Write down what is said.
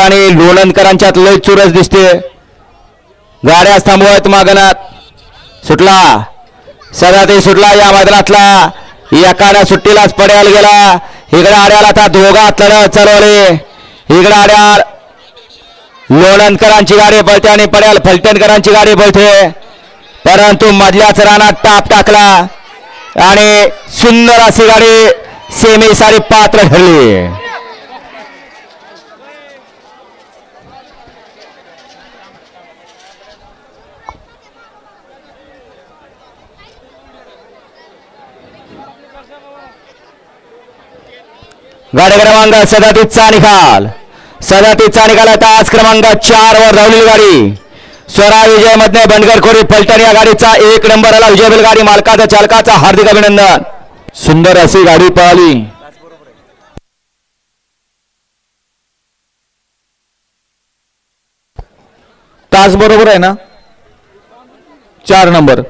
आणि लोणंदकरांच्यात लय चुरस दिसते. गाड्या थांबवत मागणात सुटला. सदा ते सुटला या मैदानातला. एकानं सुट्टीलाच पड्याला गेला. इकडे आड्याला आता दोघा लढत चालवले. इकडे आड्या लोणंदकरांची गाडी पळते आणि पड्याल फलटणकरांची गाडी पळते. परंतु मधल्याच रानात टाप टाकला आणि सुंदर अशी गाडी सेमी सारी पात्र ठरली. गाडी क्रमांक सदतीसचा निकाल सदातीचा निकाल आता आज क्रमांक चार वर धावलेली गाडी. स्वरा विजय मधने बंडगर खोरी फलटण या गाडीचा एक नंबर आला विजय गाडी मालकाचा चालकाचा हार्दिक अभिनंदन. सुंदर अशी गाडी पळाली तास बरोबर आहे ना? चार नंबर.